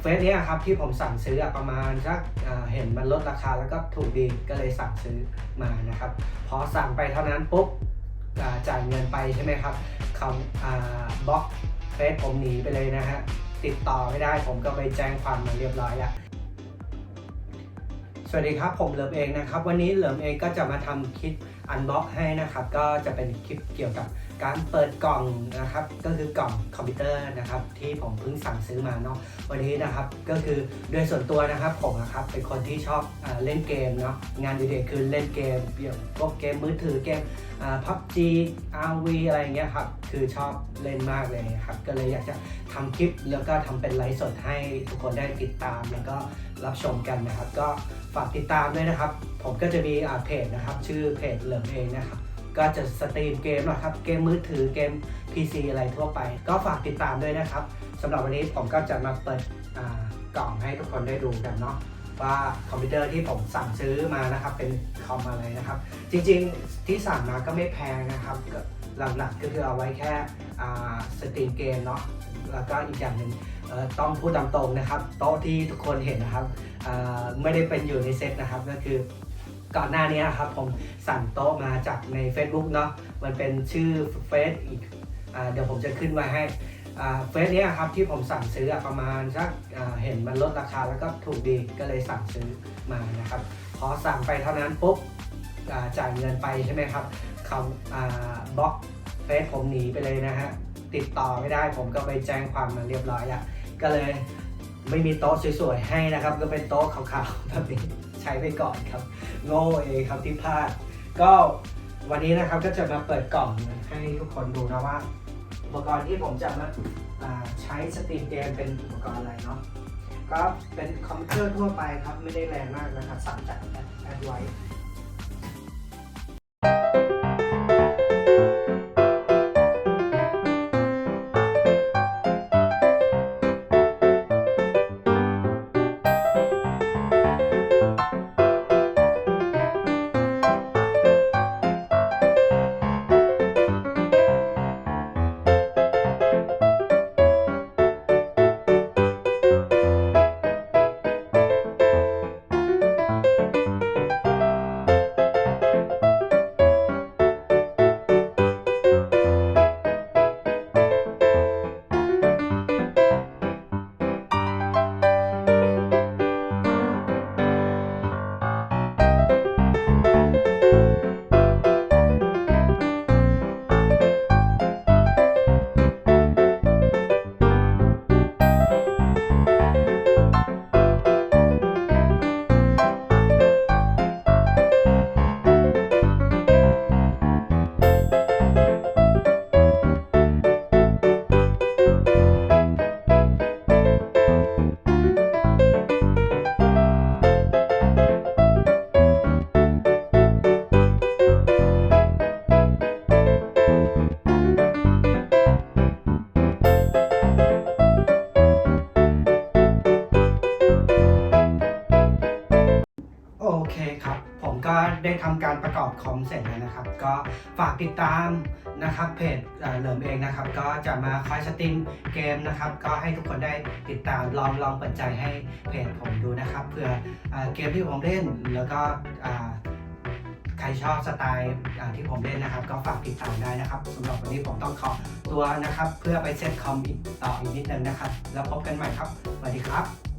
เฟซเนี้ยครับที่ผมสั่งซื้อประมาณสักเห็นมันลดราคาแล้วก็ถูกดีก็เลยสั่งซื้อมานะครับ พอสั่งไปเท่านั้นปุ๊บจ่ายเงินไปใช่ไหมครับเขาบล็อกเฟซผมหนีไปเลยนะฮะติดต่อไม่ได้ผมก็ไปแจ้งความมาเรียบร้อยแล้วสวัสดีครับผมเหลิมเองนะครับ วันนี้เหลิมเองก็จะมาทำคลิป อันบ็อกให้นะครับ ก็จะเป็นคลิปเกี่ยวกับการเปิดกล่องนะครับ ก็คือกล่องคอมพิวเตอร์นะครับ ที่ผมเพิ่งสั่งซื้อมาเนาะวันนี้นะครับ ก็คือโดยส่วนตัวนะครับผมนะครับเป็นคนที่ชอบอเล่นเกมเนาะงานดีเด็กคือเล่นเกมอย่างพวกเกมมือถือเกมพับจีอาร์วีอะไรเงี้ยครับคือชอบเล่นมากเลยครับ ก็เลยอยากจะทำคลิปแล้วก็ทำเป็นไลฟ์สดให้ทุกคนได้ติดตามแล้วก็รับชมกันนะครับ ก็ฝากติดตามด้วยนะครับ ผมก็จะมีเพจนะครับ ชื่อเพจเหลิมเองนะครับ ก็จะสตรีมเกมนะครับ เกมมือถือเกม PC อะไรทั่วไป ก็ฝากติดตามด้วยนะครับสำหรับวันนี้ผมก็จะมาเปิดกล่องให้ทุกคนได้ดูกันเนาะว่าคอมพิวเตอร์ที่ผมสั่งซื้อมานะครับ เป็นคอมอะไรนะครับ จริงๆที่สั่งมาก็ไม่แพงนะครับหลักๆก็คือเอาไว้แค่สตรีมเกมเนาะแล้วก็อีกอย่างหนึ่งต้องพูดตามตรงนะครับ โต๊ะที่ทุกคนเห็นนะครับไม่ได้เป็นอยู่ในเซตนะครับก็คือ ก่อนหน้านี้ครับผมสั่งโต๊ะมาจากใน Facebook เนาะมันเป็นชื่อเฟซอีกเดี๋ยวผมจะขึ้นไว้ให้เฟซนี้ครับที่ผมสั่งซื้อประมาณสักเห็นมันลดราคาแล้วก็ถูกดีก็เลยสั่งซื้อมานะครับพอสั่งไปเท่านั้นปุ๊บจ่ายเงินไปใช่ไหมครับเขาอ่าบล็อกเฟซผมหนีไปเลยนะฮะติดต่อไม่ได้ผมก็ไปแจ้งความมาเรียบร้อยแล้วก็เลยไม่มีโต๊ะสวยๆให้นะครับ ก็เป็นโต๊ะขาวๆแบบนี้ ใช้ไปก่อนครับ โง่เองครับที่พลาด ก็วันนี้นะครับก็จะมาเปิดกล่องให้ทุกคนดูนะว่า อุปกรณ์ที่ผมจะมาาใช้สตรีมเกมเป็นอุปกรณ์อะไรเนาะก็เป็นคอมพิวเตอร์ทั่วไปครับ ไม่ได้แรงมากนะครับสั่งจากแอดแอดไว้ ก็ได้ทำการประกอบคอมเสร็จแล้วนะครับ ก็ฝากติดตามนะครับเพจเหลิมเองนะครับ ก็จะมาคอยสตรีมเกมนะครับ ก็ให้ทุกคนได้ติดตามลองลองเปิดใจให้เพจผมดูนะครับเผื่อเอ่อเกมที่ผมเล่นแล้วก็ใครชอบสไตล์ที่ผมเล่นนะครับ ก็ฝากติดตามได้นะครับสำหรับวันนี้ผมต้องขอตัวนะครับ เพื่อไปเซตคอมอีกต่ออีกนิดนึงนะครับ แล้วพบกันใหม่ครับสวัสดีครับ